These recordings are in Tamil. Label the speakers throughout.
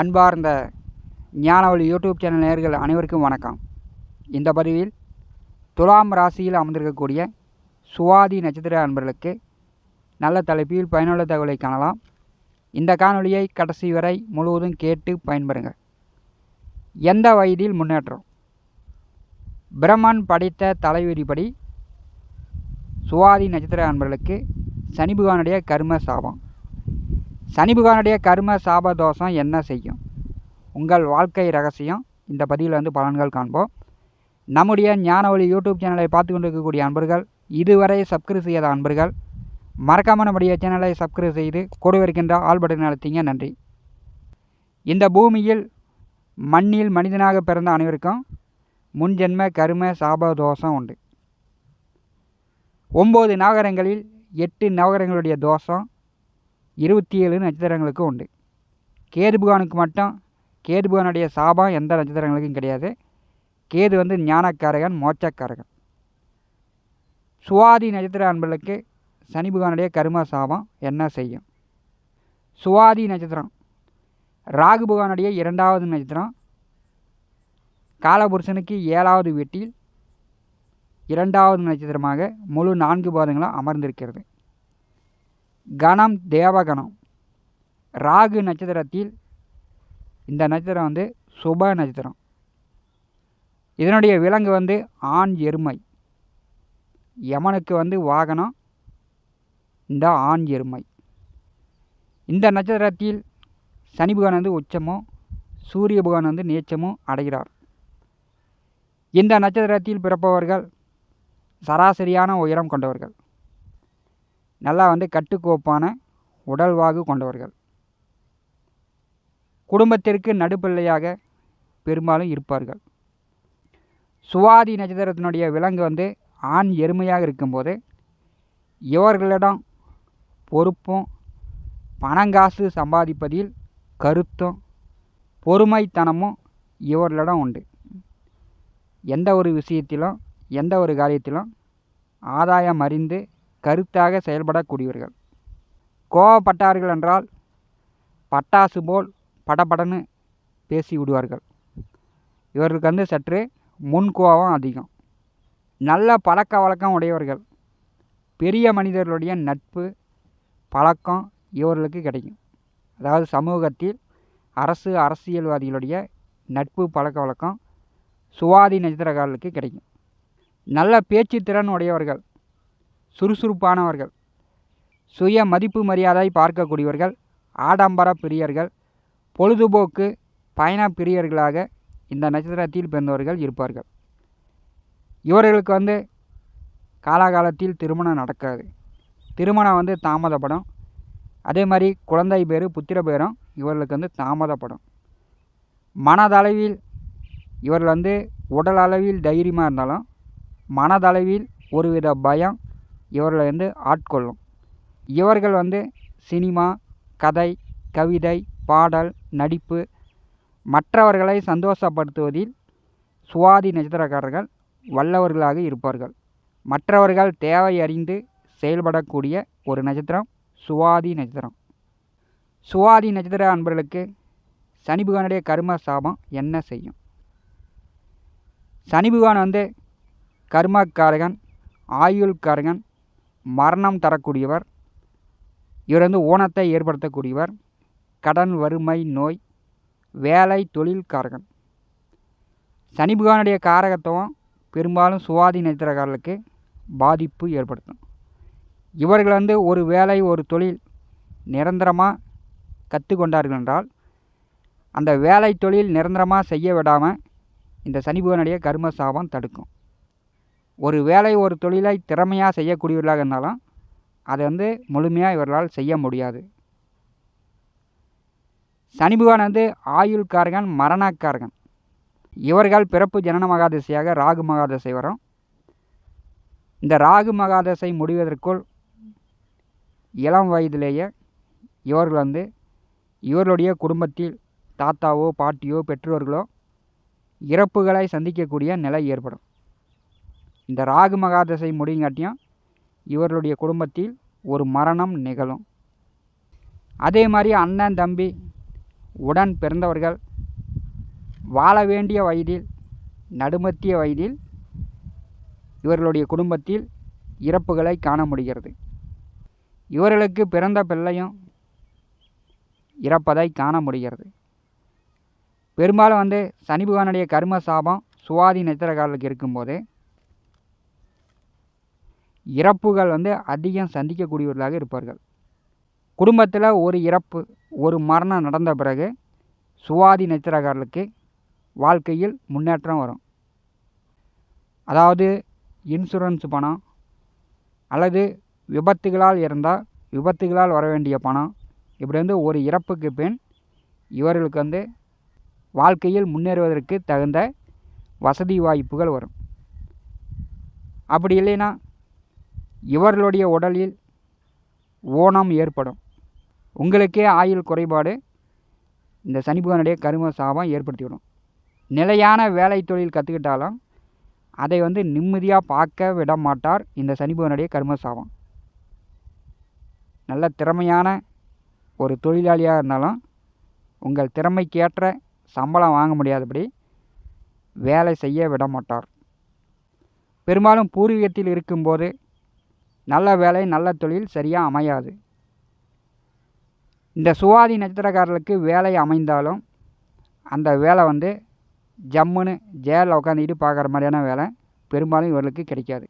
Speaker 1: அன்பார்ந்த ஞானவழி யூடியூப் சேனல் நேர்கள் அனைவருக்கும் வணக்கம். இந்த பதிவில் துலாம் ராசியில் அமர்ந்திருக்கக்கூடிய சுவாதி நட்சத்திர அன்பர்களுக்கு நல்ல தலைப்பில் பயனுள்ள தகவலை காணலாம். இந்த காணொலியை கடைசி வரை முழுவதும் கேட்டு பயன்பெறுங்கள். எந்த வயதில் முன்னேற்றம்? பிரம்மன் படைத்த தலைவிதிப்படி சுவாதி நட்சத்திர அன்பர்களுக்கு சனிபகவானுடைய கர்ம சாபம். சனி பகவானுடைய கர்ம சாப தோஷம் என்ன செய்யும்? உங்கள் வாழ்க்கை ரகசியம். இந்த பதிவில் வந்து பலன்கள் காண்போம். நம்முடைய ஞானவழி யூடியூப் சேனலை பார்த்து கொண்டிருக்கக்கூடிய அன்பர்கள் இதுவரை சப்ஸ்கிரைப் செய்யாத அன்பர்கள் மறக்காம நம்முடைய சேனலை சப்ஸ்கிரைப் செய்து கூட இருக்கின்ற ஆல் பட்டன் அழுத்திங்க. நன்றி. இந்த பூமியில் மண்ணில் மனிதனாக பிறந்த அனைவருக்கும் முன்ஜென்ம கரும சாப தோஷம் உண்டு. ஒம்பது நவகரங்களில் எட்டு நவகரங்களுடைய தோஷம் இருபத்தி ஏழு நட்சத்திரங்களுக்கு உண்டு. கேதுபுகானுக்கு மட்டும் கேதுபுகானுடைய சாபம் எந்த நட்சத்திரங்களுக்கும் கிடையாது. கேது வந்து ஞானக்காரகன் மோட்சக்காரகன். சுவாதி நட்சத்திர அன்பர்களுக்கு சனிபுகானுடைய கரும சாபம் என்ன செய்யும்? சுவாதி நட்சத்திரம். ராகுபுகானுடைய இரண்டாவது நட்சத்திரம். காலபுருஷனுக்கு ஏழாவது வீட்டில் இரண்டாவது நட்சத்திரமாக முழு நான்கு பாதங்களும் அமர்ந்திருக்கிறது. கணம் தேவகணம். ராகு நட்சத்திரத்தில் இந்த நட்சத்திரம் வந்து சுப நட்சத்திரம். இதனுடைய விலங்கு வந்து ஆண் எருமை. யமனுக்கு வந்து வாகனம் இந்த ஆண் எருமை. இந்த நட்சத்திரத்தில் சனி பகவான் வந்து உச்சமும் சூரிய பகவான் வந்து நீச்சமும் அடைகிறார். இந்த நட்சத்திரத்தில் பிறப்பவர்கள் சராசரியான உயரம் கொண்டவர்கள். நல்லா வந்து கட்டுக்கோப்பான உடல்வாகு கொண்டவர்கள். குடும்பத்திற்கு நடுப்பிள்ளையாக பெரும்பாலும் இருப்பார்கள். சுவாதி நட்சத்திரத்தினுடைய விலங்கு வந்து ஆண் எருமையாக இருக்கும்போது இவர்களிடம் பொறுப்பும் பணங்காசு சம்பாதிப்பதில் கருத்தும் பொறுமைத்தனமும் இவர்களிடம் உண்டு. எந்த ஒரு விஷயத்திலும் எந்த ஒரு காரியத்திலும் ஆதாயம் அறிந்து கருத்தாக செயல்படக்கூடியவர்கள். கோவப்பட்டார்கள் என்றால் பட்டாசு போல் படபடன்னு பேசி விடுவார்கள் இவர்களுக்கு வந்து சற்று முன்கோபம் அதிகம். நல்ல பழக்க வழக்கம் உடையவர்கள். பெரிய மனிதர்களுடைய நட்பு பழக்கம் இவர்களுக்கு கிடைக்கும். அதாவது சமூகத்தில் அரசு அரசியல்வாதிகளுடைய நட்பு பழக்க வழக்கம் சுவாதி நட்சத்திரக்காரர்களுக்கு கிடைக்கும். நல்ல பேச்சு திறன் உடையவர்கள். சுறுசுறுப்பானவர்கள். சுய மதிப்பு மரியாதை பார்க்கக்கூடியவர்கள் ஆடம்பர பிரியர்கள் பொழுதுபோக்கு பயண பிரியர்களாக இந்த நட்சத்திரத்தில் பிறந்தவர்கள் இருப்பார்கள். இவர்களுக்கு வந்து காலாகாலத்தில் திருமணம் நடக்காது. திருமணம் வந்து தாமதப்படும். அதே மாதிரி குழந்தை பேர் புத்திர பேரும் இவர்களுக்கு வந்து தாமதப்படும். மனதளவில் இவர்கள் வந்து உடல் அளவில் தைரியமாக இருந்தாலும் மனதளவில் ஒருவித பயம் இவர்களை வந்து ஆட்கொள்ளும் இவர்கள் வந்து சினிமா கதை கவிதை பாடல் நடிப்பு மற்றவர்களை சந்தோஷப்படுத்துவதில் சுவாதி நட்சத்திரக்காரர்கள் வல்லவர்களாக இருப்பார்கள். மற்றவர்கள் தேவை அறிந்து செயல்படக்கூடிய ஒரு நட்சத்திரம் சுவாதி நட்சத்திரம். சுவாதி நட்சத்திர அன்பர்களுக்கு சனி பகவானுடைய கர்ம சாபம் என்ன செய்யும்? சனி பகவான் வந்து கர்மக்காரகன் ஆயுள்காரகன் மரணம் தரக்கூடியவர் இவர் வந்து ஊனத்தை ஏற்படுத்தக்கூடியவர் கடன் வறுமை நோய் வேலை தொழில்காரகன். சனி பகவானுடைய காரகத்துவம் பெரும்பாலும் சுவாதி நட்சத்திரக்காரர்களுக்கு பாதிப்பு ஏற்படுத்தும். இவர்கள் வந்து ஒரு வேலை ஒரு தொழில் நிரந்தரமாக கற்றுக்கொண்டார்கள் என்றால் அந்த வேலை தொழில் நிரந்தரமாக செய்ய விடாமல் இந்த சனி பகவானுடைய கர்ம சாபம் தடுக்கும். ஒரு வேலை ஒரு தொழிலை திறமையாக செய்யக்கூடியவர்களாக இருந்தாலும் அதை வந்து முழுமையாக இவர்களால் செய்ய முடியாது. சனி பகவான் வந்து ஆயுள்காரகன் மரணக்காரகன். இவர்கள் பிறப்பு ஜனன மகாதசையாக ராகு மகாதசை வரும். இந்த ராகு மகாதசை முடிவதற்குள் இளம் வயதிலேயே இவர்கள் வந்து இவர்களுடைய குடும்பத்தில் தாத்தாவோ பாட்டியோ பெற்றோர்களோ இறப்புகளை சந்திக்கக்கூடிய நிலை ஏற்படும். இந்த ராகு மகாதசை முடிங்காட்டியும் இவர்களுடைய குடும்பத்தில் ஒரு மரணம் நிகழும். அதே மாதிரி அண்ணன் தம்பி உடன் பிறந்தவர்கள் வாழ வேண்டிய வயதில் நடுமத்திய வயதில் இவர்களுடைய குடும்பத்தில் இறப்புகளை காண முடிகிறது. இவர்களுக்கு பிறந்த பிள்ளையும் இறப்பதை காண முடிகிறது. பெரும்பாலும் வந்து சனி பகவானுடைய கர்ம சாபம் சுவாதி நட்சத்திரக்காரர்களுக்கு இருக்கும்போது இறப்புகள் வந்து அதிகம் சந்திக்கக்கூடியவர்களாக இருப்பார்கள். குடும்பத்தில் ஒரு இறப்பு ஒரு மரணம் நடந்த பிறகு சுவாதி நட்சத்திரக்காரர்களுக்கு வாழ்க்கையில் முன்னேற்றம் வரும். அதாவது இன்சூரன்ஸ் பணம் அல்லது விபத்துகளால் இருந்தால் விபத்துகளால் வர வேண்டிய பணம் இப்படி வந்து ஒரு இறப்புக்கு பின் இவர்களுக்கு வந்து வாழ்க்கையில் முன்னேறுவதற்கு தகுந்த வசதி வாய்ப்புகள் வரும். அப்படி இல்லைன்னா இவர்களுடைய உடலில் ஓணம் ஏற்படும். உங்களுக்கே ஆயுள் குறைபாடு. இந்த சனி கரும சாபம் ஏற்படுத்திவிடும். நிலையான வேலை தொழில் கற்றுக்கிட்டாலும் அதை வந்து நிம்மதியாக பார்க்க விட மாட்டார் இந்த சனி கரும சாபம். நல்ல திறமையான ஒரு தொழிலாளியாக இருந்தாலும் உங்கள் திறமைக்கேற்ற சம்பளம் வாங்க முடியாதபடி வேலை செய்ய விட மாட்டார். பெரும்பாலும் பூர்வீகத்தில் இருக்கும்போது நல்ல வேலை நல்ல தொழில் சரியாக அமையாது. இந்த சுவாதி நட்சத்திரக்காரர்களுக்கு வேலை அமைந்தாலும் அந்த வேலை வந்து ஜம்முன்னு ஜேலில் உட்காந்துக்கிட்டு பார்க்குற மாதிரியான வேலை பெரும்பாலும் இவர்களுக்கு கிடைக்காது.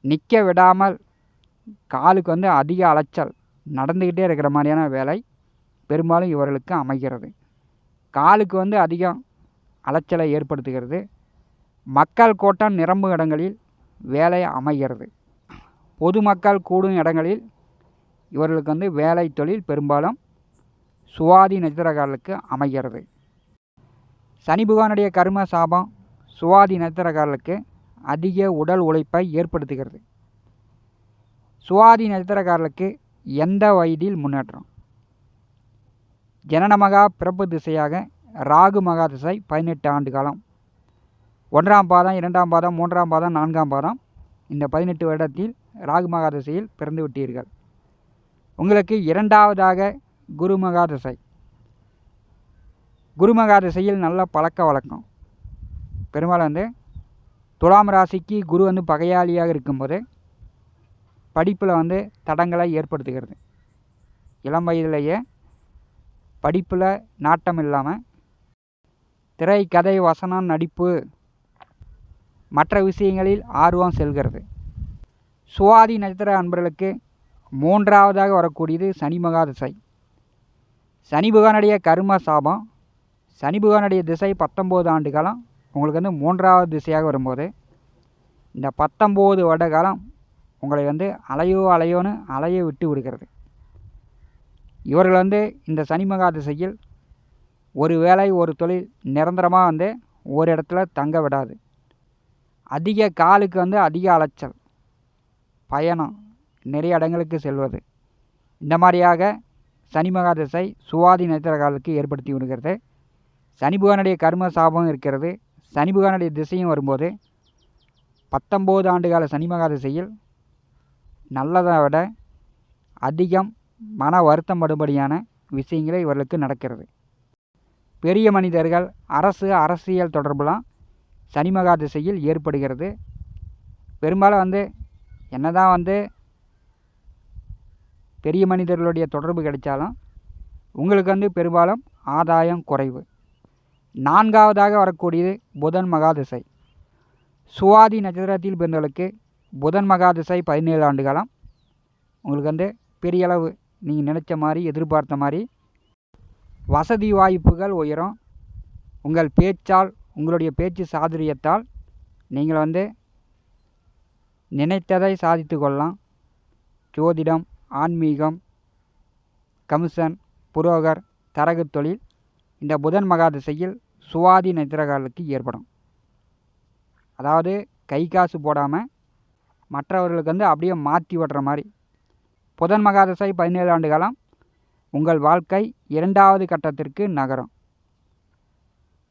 Speaker 1: நிற்க விடாமல் காலுக்கு வந்து அதிக அலைச்சல் நடந்துக்கிட்டே இருக்கிற மாதிரியான வேலை பெரும்பாலும் இவர்களுக்கு அமைகிறது. காலுக்கு வந்து அதிகம் அலைச்சலை ஏற்படுத்துகிறது. மக்கள் கூட்டம் நிரம்பும் இடங்களில் வேலை அமைகிறது. பொதுமக்கள் கூடும் இடங்களில் இவர்களுக்கு வந்து வேலை தொழில் பெரும்பாலும் சுவாதி நட்சத்திரக்காரர்களுக்கு அமைகிறது. சனி புகானுடைய கர்ம சாபம் சுவாதி நட்சத்திரக்காரர்களுக்கு அதிக உடல் உழைப்பை ஏற்படுத்துகிறது. சுவாதி நட்சத்திரக்காரர்களுக்கு எந்த வயதில் முன்னேற்றம்? ஜனனமகா பிறப்பு திசையாக ராகு மகா திசை பதினெட்டு ஆண்டு காலம். ஒன்றாம் பாதம் இரண்டாம் பாதம் மூன்றாம் பாதம் நான்காம் பாதம். இந்த பதினெட்டு வருடத்தில் ராகு மகாதசையில் பிறந்து விட்டீர்கள். உங்களுக்கு இரண்டாவதாக குரு மகாதசை. குரு மகாதசையில் நல்ல பழக்க வழக்கம். பெரும்பாலும் வந்து துலாம் ராசிக்கு குரு வந்து பகையாளியாக இருக்கும்போது படிப்பில் வந்து தடங்களை ஏற்படுத்துகிறது. இளம் வயதிலேயே படிப்பில் நாட்டம் இல்லாமல் திரை கதை வசனம் நடிப்பு மற்ற விஷயங்களில் ஆர்வம் செல்கிறது. சுவாதி நட்சத்திர அன்பர்களுக்கு மூன்றாவதாக வரக்கூடியது சனி மகா திசை சனி பகவானுடைய கரும சாபம் சனி பகவானுடைய திசை பத்தொம்போது ஆண்டு காலம் உங்களுக்கு வந்து மூன்றாவது திசையாக வரும்போது இந்த பத்தொம்போது வருட காலம் உங்களை வந்து அலையோ அலையோன்னு அலைய விட்டு விடுகிறது. இவர்கள் வந்து இந்த சனி மகா திசையில் ஒரு வேலை ஒரு தொழில் நிரந்தரமாக வந்து ஒரு இடத்துல தங்க விடாது. அதிக காலுக்கு வந்து அதிக அலைச்சல். பயணம் நிறைய இடங்களுக்கு செல்வது. இந்த மாதிரியாக சனி மகா திசை சுவாதி நட்சத்திரக்காலுக்கு ஏற்படுத்தி விடுகிறது. சனி புகானுடைய கர்ம சாபம் இருக்கிறது. சனி புகானுடைய திசையும் வரும்போது பத்தொம்போது ஆண்டுகால சனி மகா திசையில் நல்லதை விட அதிகம் மன வருத்தம் படும்படியான விஷயங்களே இவர்களுக்கு நடக்கிறது. பெரிய மனிதர்கள் அரசு அரசியல் தொடர்புலாம் சனி மகா திசையில் ஏற்படுகிறது. பெரும்பாலும் வந்து என்னதான் வந்து பெரிய மனிதர்களுடைய தொடர்பு கிடைச்சாலும் உங்களுக்கு வந்து பெரும்பாலும் ஆதாயம் குறைவு. நான்காவதாக வரக்கூடியது புதன் மகாதிசை சுவாதி நட்சத்திரத்தில் பிறந்தவர்களுக்கு புதன் மகாதிசை பதினேழு ஆண்டு காலம். உங்களுக்கு வந்து பெரிய அளவு நீங்கள் நினச்ச மாதிரி எதிர்பார்த்த மாதிரி வசதி வாய்ப்புகள் உயரும். உங்கள் பேச்சால் உங்களுடைய பேச்சு சாதுரியத்தால் நீங்கள் வந்து நினைத்ததை சாதித்து கொள்ளலாம். ஜோதிடம் ஆன்மீகம் கமிஷன் புரோகர் தரகு தொழில் இந்த புதன் மகா திசையில் சுவாதி நட்சத்திரக்காரர்களுக்கு ஏற்படும். அதாவது கை காசு போடாமல் மற்றவர்களுக்கு வந்து அப்படியே மாற்றி விடுற மாதிரி. புதன் மகா திசை பதினேழு ஆண்டு காலம் உங்கள் வாழ்க்கை இரண்டாவது கட்டத்திற்கு நகரும்.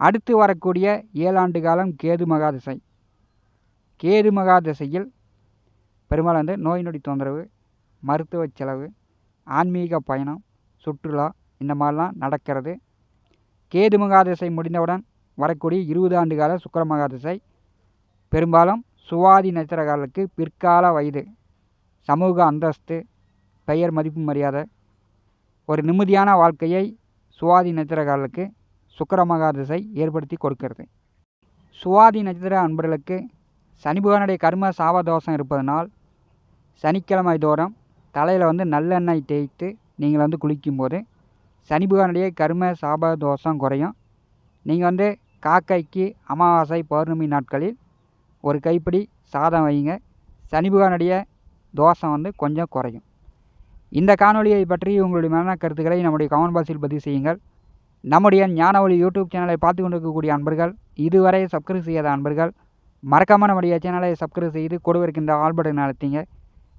Speaker 1: அடுத்து வரக்கூடிய ஏழாண்டு காலம் கேது மகா திசை கேது மகா திசையில் பெரும்பாலும் வந்து நோய் நொடி தொந்தரவு மருத்துவ செலவு ஆன்மீக பயணம் சுற்றுலா இந்த மாதிரிலாம் நடக்கிறது. கேது மகாதசை முடிந்தவுடன் வரக்கூடிய இருபது ஆண்டு கால சுக்கர மகாதசை. பெரும்பாலும் சுவாதி நட்சத்திரக்காரர்களுக்கு பிற்கால வயது சமூக அந்தஸ்து பெயர் மதிப்பு மரியாதை. ஒரு நிம்மதியான வாழ்க்கையை சுவாதி நட்சத்திரக்காரர்களுக்கு சுக்கர மகாதசை ஏற்படுத்தி கொடுக்கிறது. சுவாதி நட்சத்திர அன்பர்களுக்கு சனி பகவானுடைய கர்ம சாபதோஷம் இருப்பதனால் சனிக்கிழமை தோறும் தலையில் வந்து நல்லெண்ணெய் தேய்த்து நீங்கள் வந்து குளிக்கும்போது சனி பகவானுடைய கர்ம சாப தோஷம் குறையும். நீங்கள் வந்து காக்கைக்கு அமாவாசை பௌர்ணமி நாட்களில் ஒரு கைப்பிடி சாதம் வைங்க சனி புகானுடைய தோஷம் வந்து கொஞ்சம் குறையும். இந்த காணொலியை பற்றி உங்களுடைய மன கருத்துக்களை நம்முடைய கமெண்ட் பாக்ஸில் பதிவு செய்யுங்கள். நம்முடைய ஞான ஒளி யூடியூப் சேனலை பார்த்து கொண்டிருக்கக்கூடிய அன்பர்கள் இதுவரை சப்ஸ்கிரைப் செய்யாத அன்பர்கள் மறக்காமல் நம்முடைய சேனலை சப்ஸ்கிரைப் செய்து கொடுவிருக்கின்ற ஆல்பட்டை நடத்திங்க